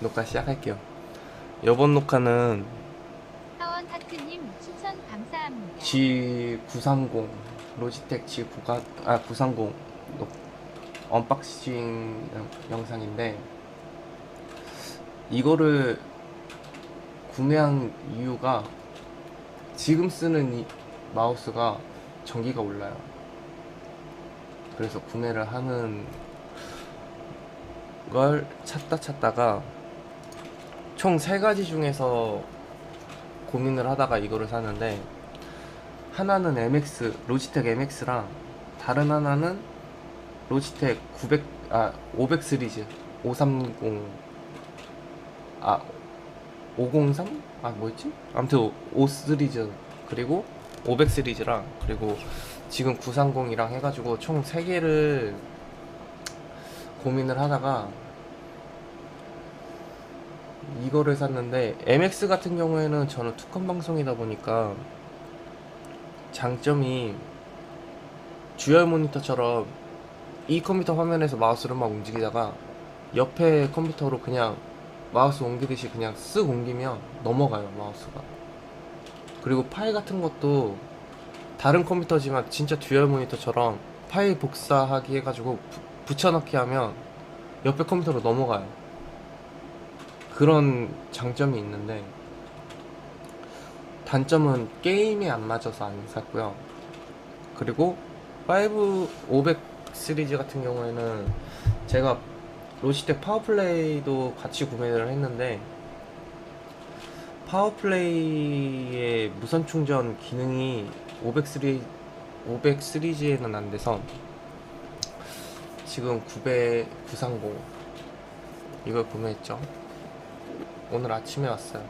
녹화 시작할게요. 이번 녹화는 하원 하트님 추천 감사합니다. G930 로지텍 G9가 아930 녹- 언박싱 영- 영상인데 이거를 구매한 이유가 지금 쓰는 이 마우스가 전기가 올라요. 그래서 구매를 하는 걸 찾다 찾다가 총 세 가지 중에서 고민을 하다가 이거를 샀는데 하나는 MX 로지텍 MX랑 다른 하나는 로지텍 900 아 500 시리즈 530 아 503? 아 뭐였지? 아무튼 5 시리즈 그리고 500 시리즈랑 그리고 지금 930이랑 해가지고 총 3개를 고민을 하다가 이거를 샀는데 MX 같은 경우에는 저는 투컴 방송이다 보니까 장점이 듀얼 모니터처럼 이 컴퓨터 화면에서 마우스를 막 움직이다가 옆에 컴퓨터로 그냥 마우스 옮기듯이 그냥 쓱 옮기면 넘어가요 마우스가. 그리고 파일 같은 것도 다른 컴퓨터지만 진짜 듀얼 모니터처럼 파일 복사하기 해가지고 부- 붙여넣기 하면 옆에 컴퓨터로 넘어가요 그런 장점이 있는데 단점은 게임이 안 맞아서 안 샀고요. 그리고 5 500 시리즈 같은 경우에는 제가 로지텍 파워플레이도 같이 구매를 했는데 파워플레이의 무선 충전 기능이 500 시리 500 시리즈에는 안 돼서 지금 900 930 이걸 구매했죠. 오늘 아침에 왔어요.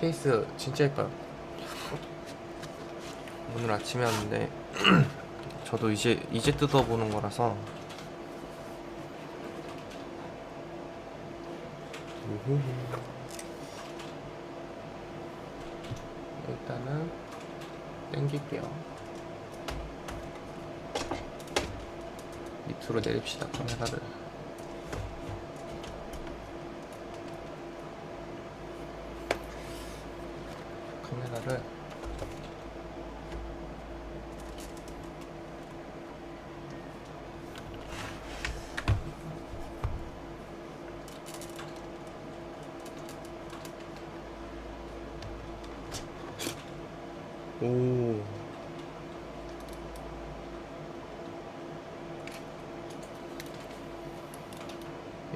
케이스 진짜 예뻐요. 오늘 아침에 왔는데 저도 이제 이제 뜯어보는 거라서. 일단은 땡길게요. 밑으로 내립시다 카메라를. 카메라를 오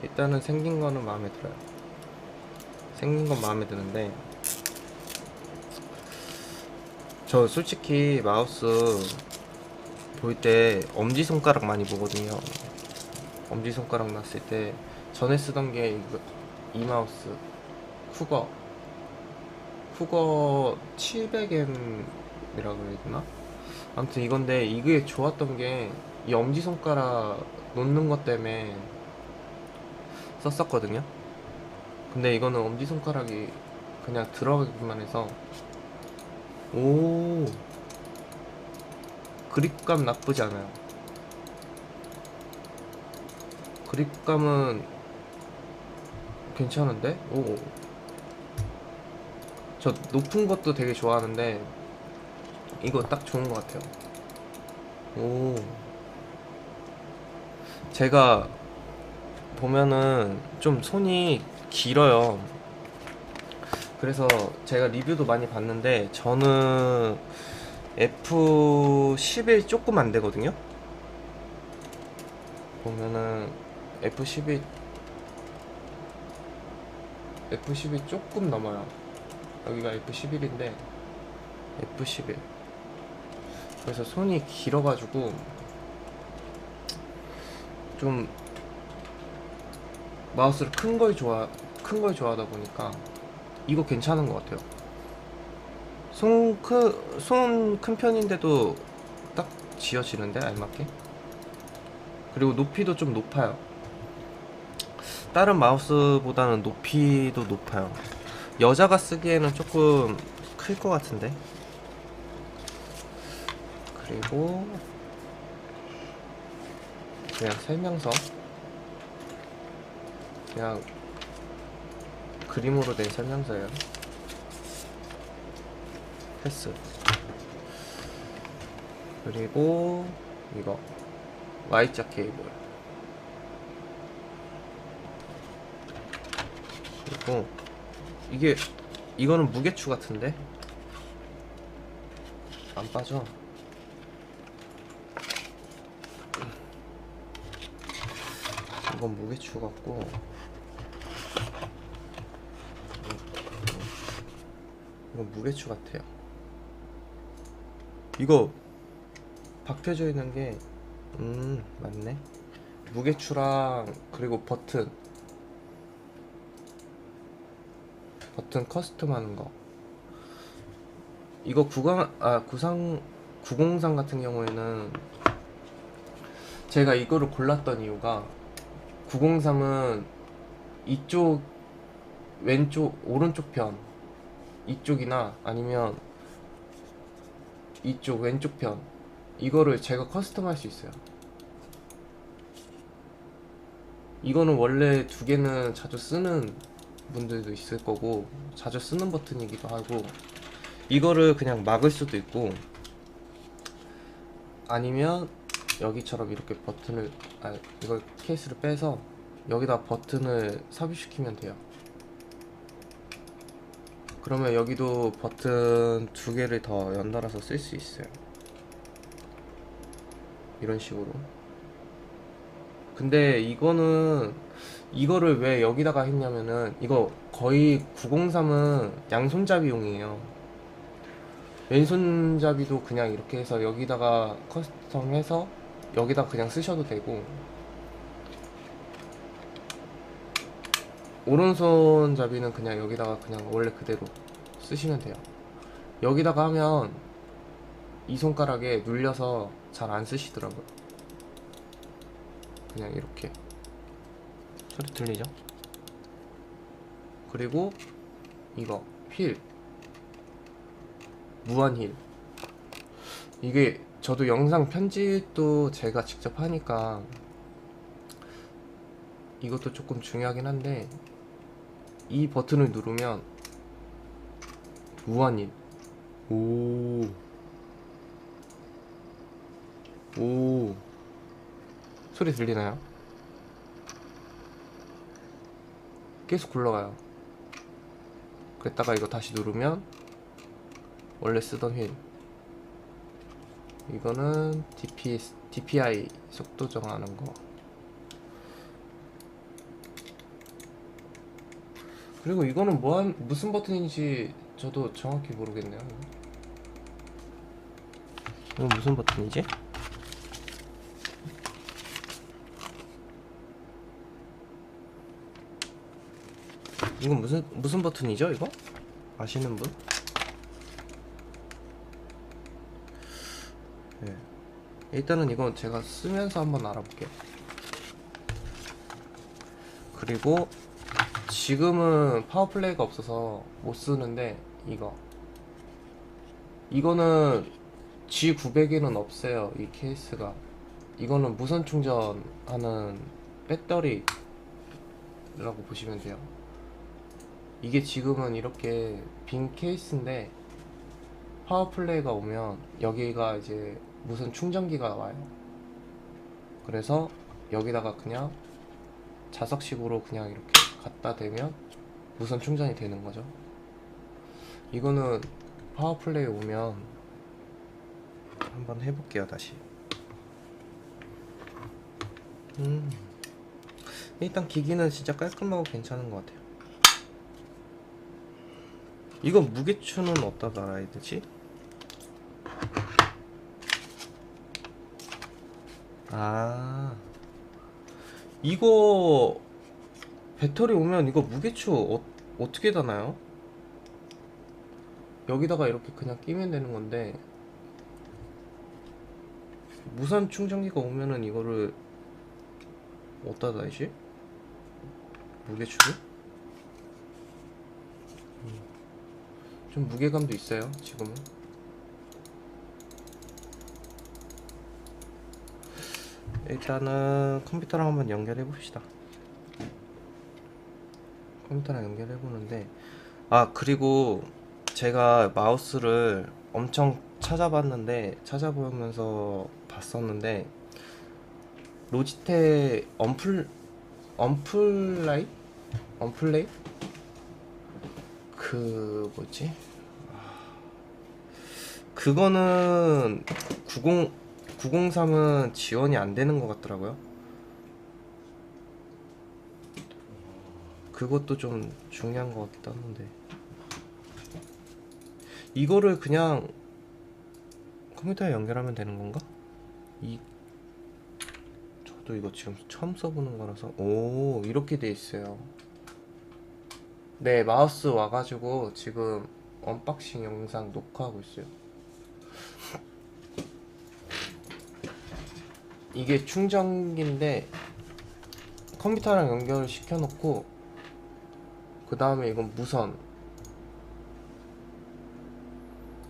일단은 생긴 거는 마음에 들어요. 생긴 건 마음에 드는데 저 솔직히 마우스 볼 때 엄지손가락 많이 보거든요. 엄지손가락 났을 때 전에 쓰던 게 이 마우스 쿠거 쿠거 700M이라고 해야 되나? 아무튼 이건데 이게 좋았던 게 이 엄지손가락 놓는 것 때문에 썼었거든요. 근데 이거는 엄지손가락이 그냥 들어가기만 해서 오. 그립감 나쁘지 않아요. 그립감은 괜찮은데? 오. 저 높은 것도 되게 좋아하는데 이거 딱 좋은 것 같아요. 오. 제가 보면은 좀 손이 길어요 그래서 제가 리뷰도 많이 봤는데 저는 F11 조금 안 되거든요. 보면은 F11 F11 조금 넘어요. 여기가 F11인데 F11 그래서 손이 길어가지고 좀 마우스를 큰 걸 좋아 큰 걸 좋아하다 보니까 이거 괜찮은 것 같아요. 손 큰, 손큰 편인데도 딱 지어지는데, 알맞게? 그리고 높이도 좀 높아요. 다른 마우스보다는 높이도 높아요. 여자가 쓰기에는 조금 클 것 같은데? 그리고 그냥 설명서 그냥 그림으로 된 설명서예요. 패스. 그리고 이거 Y자 케이블. 그리고 이게 이거는 무게추 같은데 안 빠져. 이건 무게추 같고 이건 무게추 같아요. 이거 박혀져 있는 게 음, 맞네. 무게추랑 그리고 버튼 버튼 커스텀 하는 거. 이거 구강 아 구상 903 같은 경우에는 제가 이거를 골랐던 이유가 903은 이쪽 왼쪽 오른쪽 편 이쪽이나 아니면 이쪽 왼쪽 편 이거를 제가 커스텀 할 수 있어요. 이거는 원래 두 개는 자주 쓰는 분들도 있을 거고 자주 쓰는 버튼이기도 하고 이거를 그냥 막을 수도 있고 아니면 여기처럼 이렇게 버튼을 아 이걸 케이스를 빼서 여기다 버튼을 삽입시키면 돼요. 그러면 여기도 버튼 두 개를 더 연달아서 쓸 수 있어요. 이런 식으로. 근데 이거는 이거를 왜 여기다가 했냐면은 이거 거의 903은 양손잡이용이에요. 왼손잡이도 그냥 이렇게 해서 여기다가 커스텀해서 여기다 그냥 쓰셔도 되고 오른손 잡이는 그냥 여기다가 그냥 원래 그대로 쓰시면 돼요. 여기다가 하면 이 손가락에 눌려서 잘 안 쓰시더라고요. 그냥 이렇게 소리 들리죠? 그리고 이거 휠 무한 힐 이게 저도 영상 편집도 제가 직접 하니까 이것도 조금 중요하긴 한데 이 버튼을 누르면 무한 힐 오. 오. 소리 들리나요? 계속 굴러가요. 그랬다가 이거 다시 누르면 원래 쓰던 휠. 이거는 DPS, DPI 속도 정하는 거. 그리고 이거는 뭐한 무슨 버튼인지 저도 정확히 모르겠네요. 이건 무슨 버튼이지? 이건 무슨 무슨 버튼이죠? 이거 아시는 분? 네. 일단은 이건 제가 쓰면서 한번 알아볼게요. 그리고 지금은 파워플레이가 없어서 못 쓰는데 이거. 이거는 G900에는 없어요 이 케이스가. 이거는 무선 충전하는 배터리라고 보시면 돼요. 이게 지금은 이렇게 빈 케이스인데 파워플레이가 오면 여기가 이제 무선 충전기가 와요. 그래서 여기다가 그냥 자석식으로 그냥 이렇게 갖다 대면 무선 충전이 되는 거죠. 이거는 파워플레이 오면 한번 해볼게요 다시. 음 일단 기기는 진짜 깔끔하고 괜찮은 것 같아요. 이거 무게추는 어디다 달아야 되지? 아 이거 배터리 오면 이거 무게추 어, 어떻게 다나요? 여기다가 이렇게 그냥 끼면 되는 건데 무선 충전기가 오면은 이거를 어디다 다지? 무게추를? 음. 좀 무게감도 있어요 지금은 일단은 컴퓨터랑 한번 연결해 봅시다 컴퓨터랑 연결해 보는데 아 그리고 제가 마우스를 엄청 찾아봤는데 찾아보면서 봤었는데 로지텍 언플 언플라이? 언플레이? 그 뭐지? 그거는 90 903은 지원이 안 되는 것 같더라고요. 그것도 좀 중요한 것 같기도 한데 이거를 그냥 컴퓨터에 연결하면 되는 건가? 이 저도 이거 지금 처음 써보는 거라서 오 이렇게 돼 있어요. 네 마우스 와가지고 지금 언박싱 영상 녹화하고 있어요. 이게 충전기인데 컴퓨터랑 연결을 시켜놓고 그 다음에 이건 무선.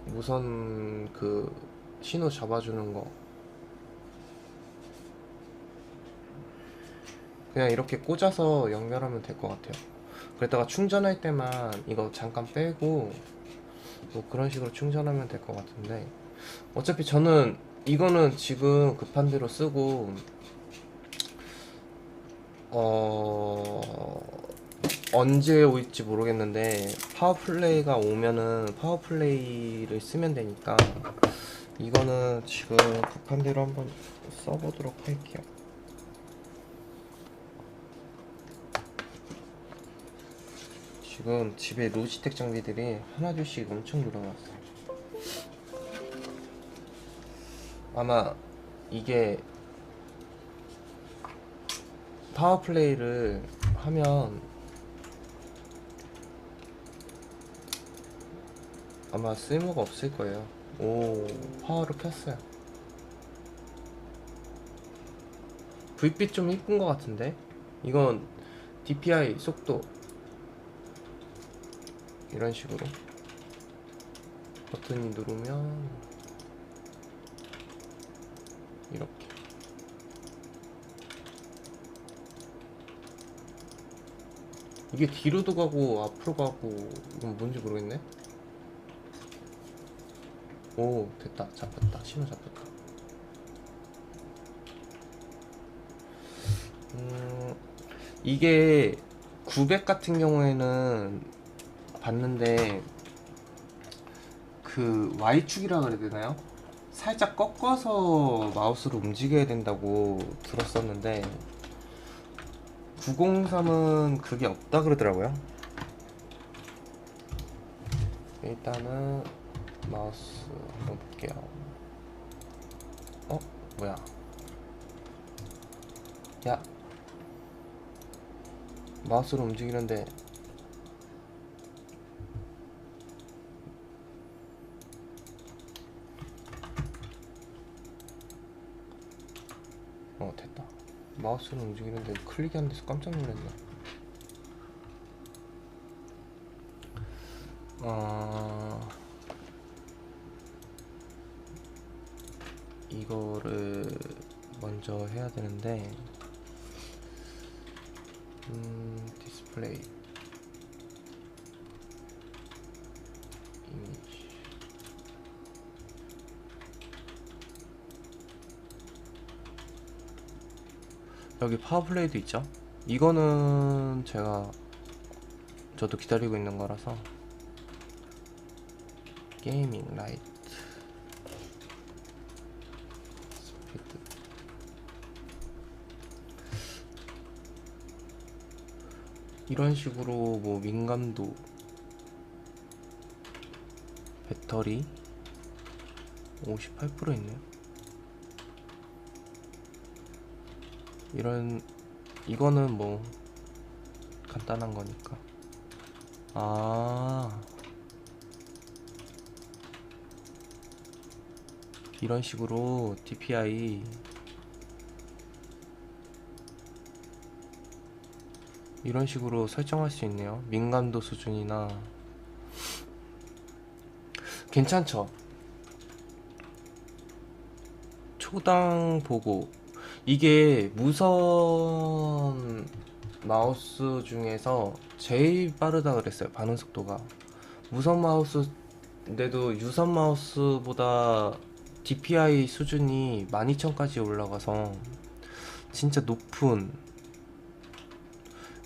무선 그 신호 잡아주는 거. 그냥 이렇게 꽂아서 연결하면 될 것 같아요. 그랬다가 충전할 때만 이거 잠깐 빼고 뭐 그런 식으로 충전하면 될 것 같은데. 어차피 저는 이거는 지금 급한 대로 쓰고 어 언제 올지 모르겠는데 파워플레이가 오면은 파워플레이를 쓰면 되니까 이거는 지금 급한 대로 한번 써보도록 할게요. 지금 집에 로지텍 장비들이 하나둘씩 엄청 늘어났어요. 아마 이게 파워플레이를 하면 아마 쓸모가 없을 거예요. 오, 파워를 켰어요. 불빛 좀 이쁜 것 같은데? 이건 DPI 속도 이런 식으로 버튼이 누르면 이렇게 이게 뒤로도 가고 앞으로 가고 이건 뭔지 모르겠네 오 됐다 잡혔다 신호 잡혔다 음 이게 900 같은 경우에는 봤는데 그 Y축이라 그래야 되나요? 살짝 꺾어서 마우스를 움직여야 된다고 들었었는데 903은 그게 없다 그러더라고요. 일단은 마우스 한번 볼게요. 어? 뭐야? 야. 마우스를 움직이는데 어 됐다 마우스는 움직이는데 클릭이 안 돼서 깜짝 놀랐네 어... 이거를 먼저 해야 되는데 음... 디스플레이 이미지 여기 파워플레이도 있죠? 이거는 제가 저도 기다리고 있는 거라서 게이밍 라이트 스피드 이런 식으로 뭐 민감도 배터리 58% 있네요. 이런 이거는 뭐 간단한 거니까. 아. 이런 식으로 DPI 이런 식으로 설정할 수 있네요 민감도 수준이나 괜찮죠 초당 보고 이게 무선 마우스 중에서 제일 빠르다 그랬어요. 반응 속도가. 무선 마우스인데도 유선 마우스보다 DPI 수준이 12,000까지 올라가서 진짜 높은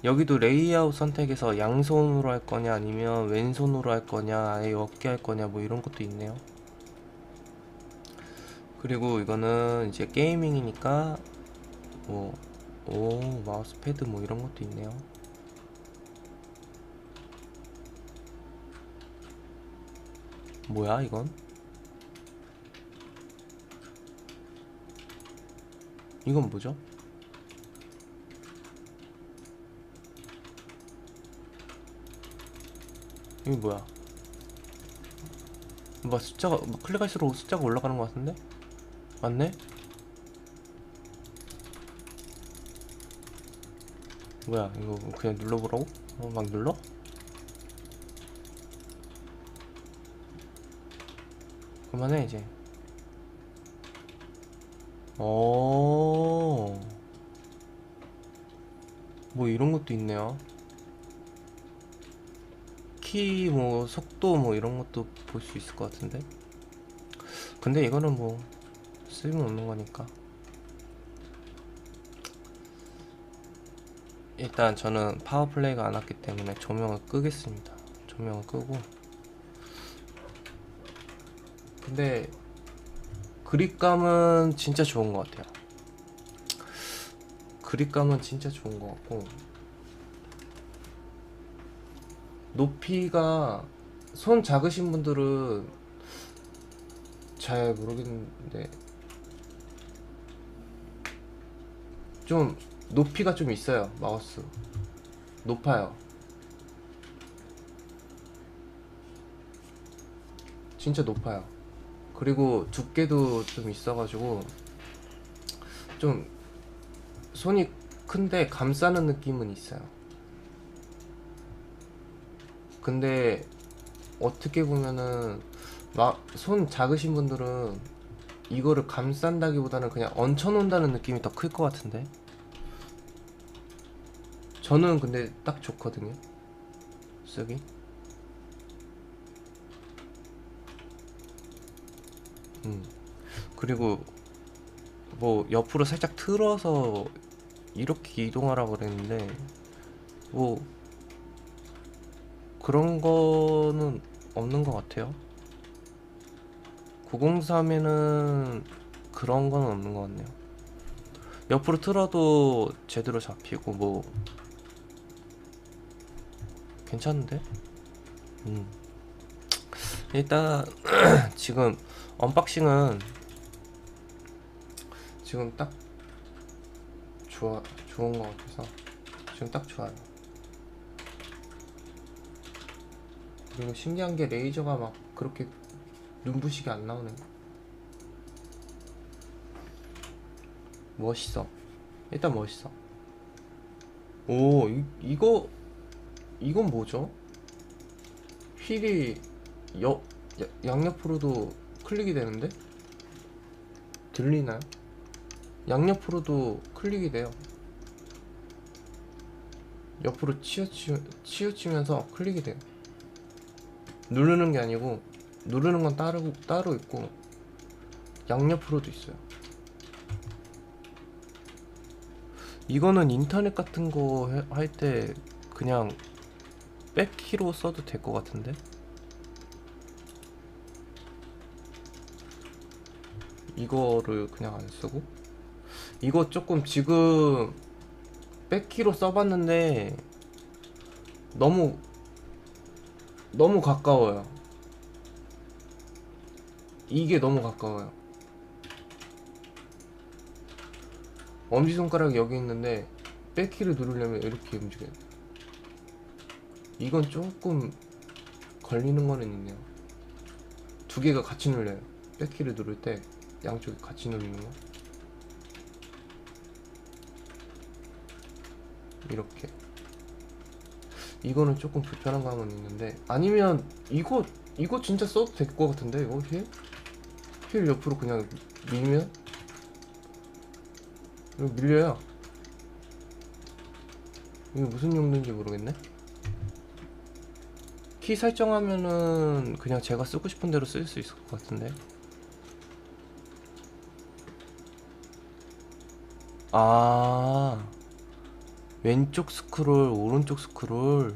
여기도 레이아웃 선택에서 양손으로 할 거냐 아니면 왼손으로 할 거냐 아예 어깨 할 거냐 뭐 이런 것도 있네요. 그리고 이거는 이제 게이밍이니까 뭐, 오, 마우스 패드 뭐 이런 것도 있네요. 뭐야, 이건? 이건 뭐죠? 이게 뭐야? 뭐 숫자가, 뭐 클릭할수록 숫자가 올라가는 것 같은데? 맞네? 뭐야 이거 그냥 눌러보라고? 어, 막 눌러? 그만해 이제 어. 뭐 이런 것도 있네요 키뭐 속도 뭐 이런 것도 볼 수 있을 것 같은데 근데 이거는 뭐 쓸모없는 거니까 일단 저는 파워플레이가 안 왔기 때문에 조명을 끄겠습니다. 조명을 끄고. 근데 그립감은 진짜 좋은 것 같아요. 그립감은 진짜 좋은 것 같고 높이가 손 작으신 분들은 잘 모르겠는데 좀 높이가 좀 있어요 마우스. 높아요. 진짜 높아요. 그리고 두께도 좀 있어가지고 좀 손이 큰데 감싸는 느낌은 있어요 근데 어떻게 보면은 막 손 작으신 분들은 이거를 감싼다기보다는 그냥 얹혀놓는다는 느낌이 더 클 것 같은데 저는 근데 딱 좋거든요. 쓰기. 음. 그리고 뭐 옆으로 살짝 틀어서 이렇게 이동하라고 그랬는데 뭐 그런 거는 없는 것 같아요. 903에는 그런 건 없는 것 같네요. 옆으로 틀어도 제대로 잡히고 뭐 괜찮은데? 음. 일단 지금 언박싱은 지금 딱 좋아 좋은 것 같아서 지금 딱 좋아요. 그리고 신기한 게 레이저가 막 그렇게 눈부시게 안 나오네. 멋있어. 일단 멋있어. 오, 이, 이거 이건 뭐죠? 휠이 여, 야- 양옆으로도 클릭이 되는데? 들리나요? 양옆으로도 클릭이 돼요. 옆으로 치우치, 치우치면서 클릭이 돼요. 누르는 게 아니고, 누르는 건 따로, 따로 있고, 양옆으로도 있어요. 이거는 인터넷 같은 거 할 때 그냥 백키로 써도 될 것 같은데? 이거를 그냥 안 쓰고 이거 조금 지금 백키로 써봤는데 너무 너무 가까워요. 이게 너무 가까워요. 엄지손가락이 여기 있는데 백키를 누르려면 이렇게 움직여야 돼. 이건 조금 걸리는 거는 있네요. 두 개가 같이 눌려요. 백키를 누를 때 양쪽이 같이 누르는 거. 이렇게. 이거는 조금 불편한 감은 있는데 아니면 이거 이거 진짜 써도 될 것 같은데 이거 휠? 휠 옆으로 그냥 밀면 이거 밀려요. 이게 무슨 용도인지 모르겠네. 키 설정하면은 그냥 제가 쓰고 싶은 대로 쓸 수 있을 것 같은데. 아, 왼쪽 스크롤, 오른쪽 스크롤.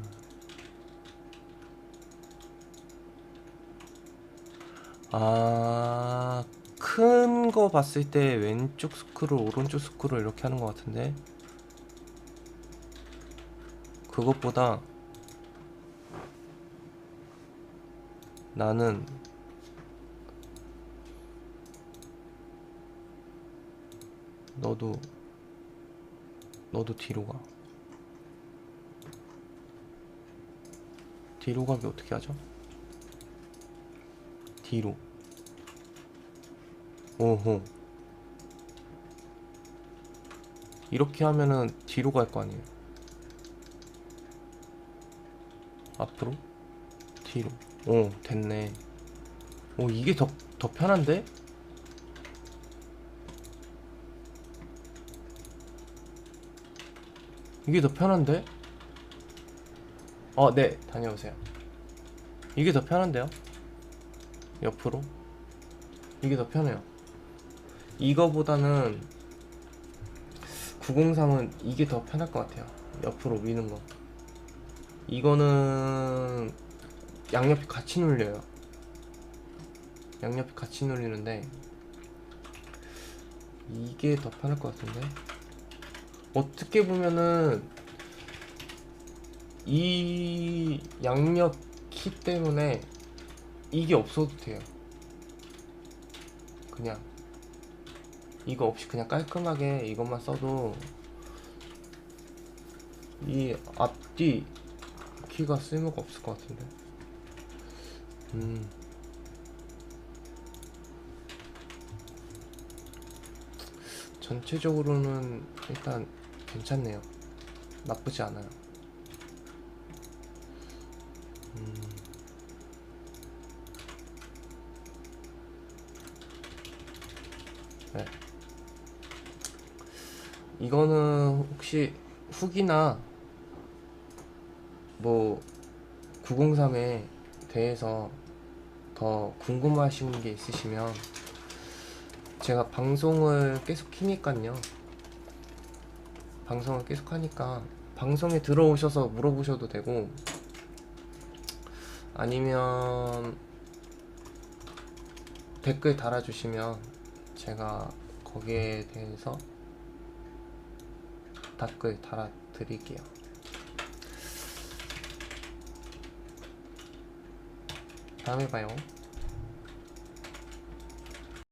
아, 큰 거 봤을 때 왼쪽 스크롤, 오른쪽 스크롤 이렇게 하는 것 같은데. 그것보다 나는 너도 너도 뒤로 가. 뒤로 가기 어떻게 하죠? 뒤로. 오호. 이렇게 하면은 뒤로 갈 거 아니에요. 앞으로? 뒤로. 오, 됐네. 오, 이게 더, 더 편한데? 이게 더 편한데? 어, 네, 다녀오세요. 이게 더 편한데요? 옆으로? 이게 더 편해요. 이거보다는 903은 이게 더 편할 것 같아요. 옆으로 미는 거. 이거는 양옆이 같이 눌려요. 양옆이 같이 눌리는데 이게 더 편할 것 같은데 어떻게 보면은 이 양옆 키 때문에 이게 없어도 돼요. 그냥 이거 없이 그냥 깔끔하게 이것만 써도 이 앞뒤 키가 쓸모가 없을 것 같은데. 음. 전체적으로는 일단 괜찮네요. 나쁘지 않아요. 음. 네. 이거는 혹시 후기나 뭐 903에 대해서 더 궁금하신 게 있으시면 제가 방송을 계속 키니까요. 방송을 계속 하니까 방송에 들어오셔서 물어보셔도 되고 아니면 댓글 달아주시면 제가 거기에 대해서 댓글 달아드릴게요. 다음에 봐요.